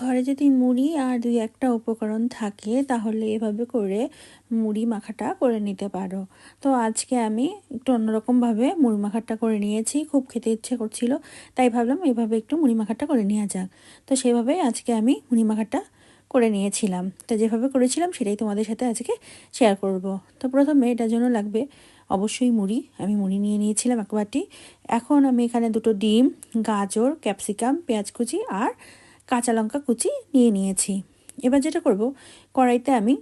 ঘরে যদি মুড়ি আর দুই একটা উপকরণ থাকে, তাহলে এভাবে করে মুড়ি মাখাটা করে নিতে পারো। তো আজকে আমি একটু অন্যরকমভাবে মুড়ি মাখাটা করে নিয়েছি, খুব খেতে ইচ্ছে করছিল, তাই ভাবলাম এভাবে একটু মুড়ি মাখাটা করে নেওয়া যাক। তো সেভাবেই আজকে আমি মুড়ি মাখাটা করে নিয়েছিলাম। তো যেভাবে করেছিলাম সেটাই তোমাদের সাথে আজকে শেয়ার করব। তো প্রথমে এটার জন্য লাগবে অবশ্যই মুড়ি। আমি মুড়ি নিয়ে নিয়েছিলাম এক বাটি। এখন আমি এখানে দুটো ডিম, গাজর, ক্যাপসিকাম, পেঁয়াজ কুচি আর কাঁচা লঙ্কা কুচি নিয়ে নিয়েছি। এবার যেটা করব, কড়াইতে আমি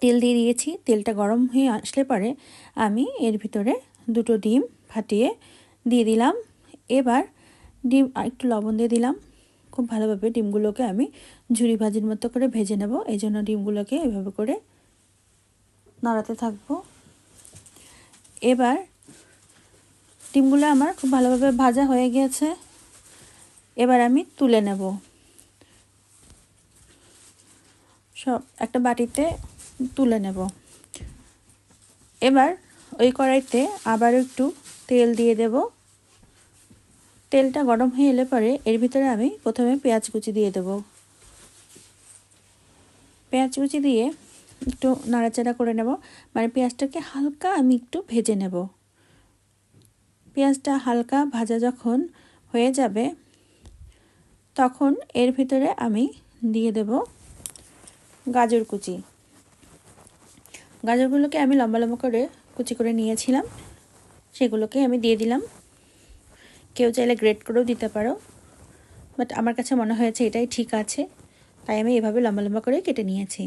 তেল দিয়ে দিয়েছি। তেলটা গরম হয়ে আসলে পরে আমি এর ভিতরে দুটো ডিম ফাটিয়ে দিয়ে দিলাম। এবার ডিম একটু লবণ দিয়ে দিলাম। খুব ভালোভাবে ডিমগুলোকে আমি ঝুরি ভাজির মতো করে ভেজে নেব। এই জন্য ডিমগুলোকে এভাবে করে নাড়াতে থাকব। এবার ডিমগুলো আমার খুব ভালোভাবে ভাজা হয়ে গিয়েছে। এবার আমি তুলে নেব। সব একটা বাটিতে তুলে নেব। এবার ওই কড়াইতে আবার একটু তেল দিয়ে দেব। তেলটা গরম হয়ে এলে পরে এর ভিতরে আমি প্রথমে পেঁয়াজ কুচি দিয়ে দেব। পেঁয়াজ কুচি দিয়ে একটু নাড়াচাড়া করে নেব। মানে পেঁয়াজটাকে হালকা আমি একটু ভেজে নেব। পেঁয়াজটা হালকা ভাজা যখন হয়ে যাবে তখন এর ভিতরে আমি দিয়ে দেব গাজর কুচি। গাজরগুলোকে আমি লম্বা লম্বা করে কুচি করে নিয়েছিলাম। সেগুলোকে আমি দিয়ে দিলাম। কেউ চাইলে গ্রেট করেও দিতে পারো। বাট আমার কাছে মনে হয়েছে এটাই ঠিক আছে। তাই আমি এভাবে লম্বা লম্বা করে কেটে নিয়েছি।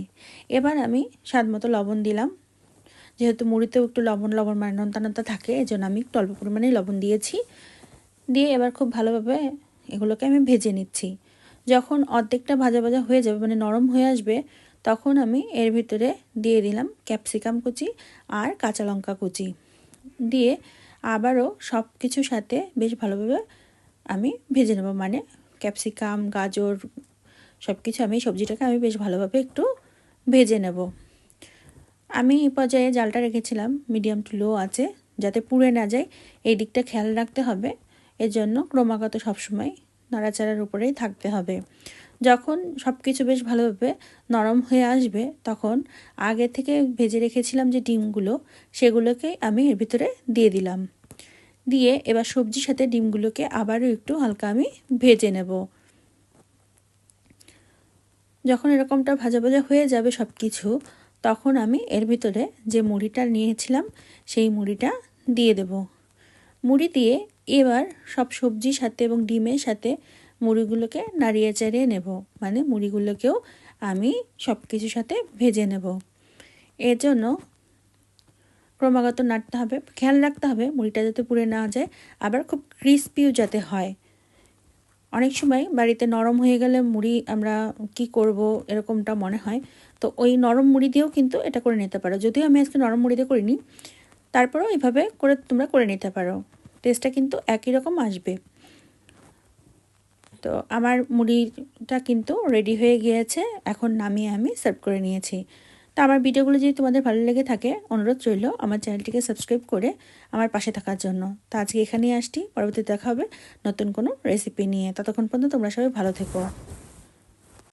এবার আমি স্বাদ মতো লবণ দিলাম। যেহেতু মুড়িতেও একটু লবণ লবণ মানে নন্তা থাকে এই জন্য আমি একটু অল্প পরিমাণে লবণ দিয়েছি। দিয়ে এবার খুব ভালোভাবে এগুলোকে আমি ভেজে নিচ্ছি। যখন অর্ধেকটা ভাজা ভাজা হয়ে যাবে মানে নরম হয়ে আসবে, তখন আমি এর ভিতরে দিয়ে দিলাম ক্যাপসিকাম কুচি আর কাঁচা লঙ্কা কুচি। দিয়ে আবারও সব কিছুর সাথে বেশ ভালোভাবে আমি ভেজে নেব। মানে ক্যাপসিকাম, গাজর সব কিছু আমি, সবজিটাকে আমি বেশ ভালোভাবে একটু ভেজে নেব। আমি এই পর্যায়ে জালটা রেখেছিলাম, মিডিয়াম টু লো আছে, যাতে পুড়ে না যায়। এই দিকটা খেয়াল রাখতে হবে। এর জন্য ক্রমাগত সবসময় নাড়াচাড়ার উপরেই থাকতে হবে। যখন সব কিছু বেশ ভালোভাবে নরম হয়ে আসবে, তখন আগে থেকে ভেজে রেখেছিলাম যে ডিমগুলো, সেগুলোকে আমি এর ভিতরে দিয়ে দিলাম। দিয়ে এবার সবজির সাথে ডিমগুলোকে আবারও একটু হালকা আমি ভেজে নেব। যখন এরকমটা ভাজা ভাজা হয়ে যাবে সব কিছু তখন আমি এর ভিতরে যে মুড়িটা নিয়েছিলাম, সেই মুড়িটা দিয়ে দেব। মুড়ি দিয়ে এবার সব সবজির সাথে এবং ডিমের সাথে মুড়িগুলোকে নাড়িয়ে চাড়িয়ে নেব। মানে মুড়িগুলোকেও আমি সব কিছুর সাথে ভেজে নেব। এর জন্য ক্রমাগত নাড়তে হবে, খেয়াল রাখতে হবে মুড়িটা যাতে পুড়ে না যায়, আবার খুব ক্রিস্পিও যাতে হয়। অনেক সময় বাড়িতে নরম হয়ে গেলে মুড়ি আমরা কি করব এরকমটা মনে হয়, তো ওই নরম মুড়ি দিয়েও কিন্তু এটা করে নিতে পারো। যদিও আমি আজকে নরম মুড়ি দিয়ে করিনি, তারপরেও এইভাবে করে তোমরা করে নিতে পারো। টেস্টটা কিন্তু একই রকম আসবে। তো আমার মুড়িটা কিন্তু রেডি হয়ে গিয়েছে, এখন নামিয়ে আমি সার্ভ করে নিয়েছি। তো আমার ভিডিওগুলো যদি তোমাদের ভালো লেগে থাকে, অনুরোধ রইল আমার চ্যানেলটিকে সাবস্ক্রাইব করে আমার পাশে থাকার জন্য। তো আজকে এখানেই আসছি, পরবর্তীতে দেখা হবে নতুন কোনো রেসিপি নিয়ে। ততক্ষণ পর্যন্ত তোমরা সবাই ভালো থেকো।